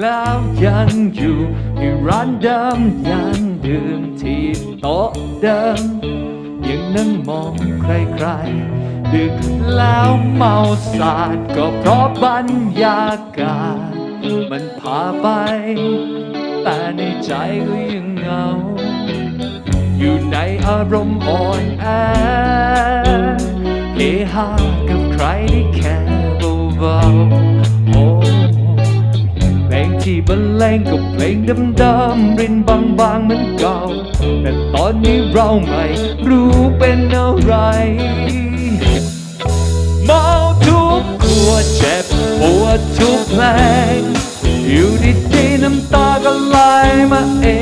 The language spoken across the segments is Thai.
แล้วยังอยู่ที่ร้านเดิมยังดื่มที่โต๊ะเดิม ยังนั่งมองใครๆ ดึกแล้วเมาสาดก็เพราะบรรยากาศ มันพาไป แต่ในใจก็ยังเหงา อยู่ในอารมณ์อ่อนแอเฮฮากับใครได้แค่ ลงก็เพลงเดิมๆรินบางๆเหมือนเก่า แต่ตอนนี้เราไม่รู้เป็นอะไรเมาทุกขวดเจ็บปวดทุกเพลงอยู่ดีๆน้ำตาก็ไหลมาเอง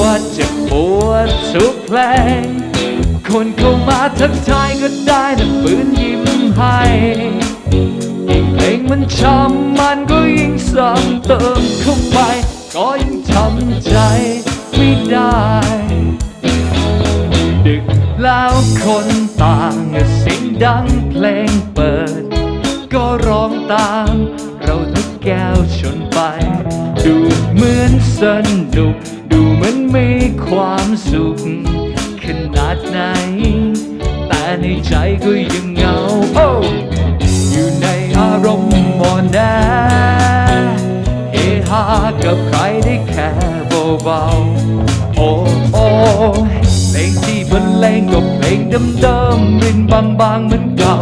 วดเจ็บปวดทุกเพลง คนเข้ามาทักทายก็ได้แต่ปืนยิ้มให้ยิ่งเพลงมันช้ำมันก็ยิ่งซ้ำเติมเข้าไป ก็ยิ่งทำใจไม่ได้ ดึกแล้วคนต่างเสียงดังเพลงเปิด ก็ร้องตามเราทุกแก้วชนไป ดูเหมือนสนุก มือนมีความสุขขนาดไหน แต่ในใจก็ยังเหงาโอ้อยู่ในอารมณ์หมอนแอเฮฮากับใครได้แค่เบาๆโอ้โอ้เพลงที่บรรเลงก็เพลงเดิมๆรินบางๆเหมือนเก่า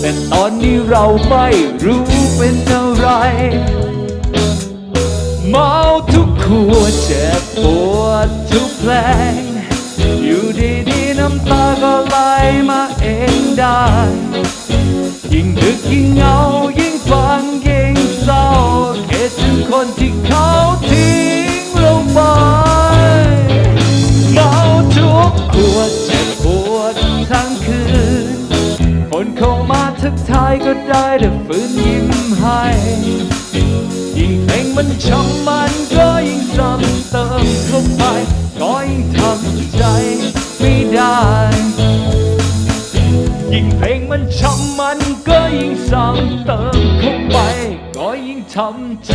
แต่ตอนนี้เราไม่รู้เป็นอะไร เมาทุกขวดเจ็บ ทุกเพลง อยู่ดีๆน้ำตาก็ไหลมาเองได้ ยิ่งดึกยิ่งเหงายิ่งฟังยิ่งเศร้าคิดถึงคนที่เขาทิ้งเราไปเมาทุกขวดเจ็บปวดทั้งคืน คนเข้ามาทักทายก็ได้แต่ฝืนยิ้มให้ ยิ่งเพลงมันช้ำมัน มันช้ำมันก็ยิ่งซ้ำเติมเข้าไป ก็ยิ่งทำใจ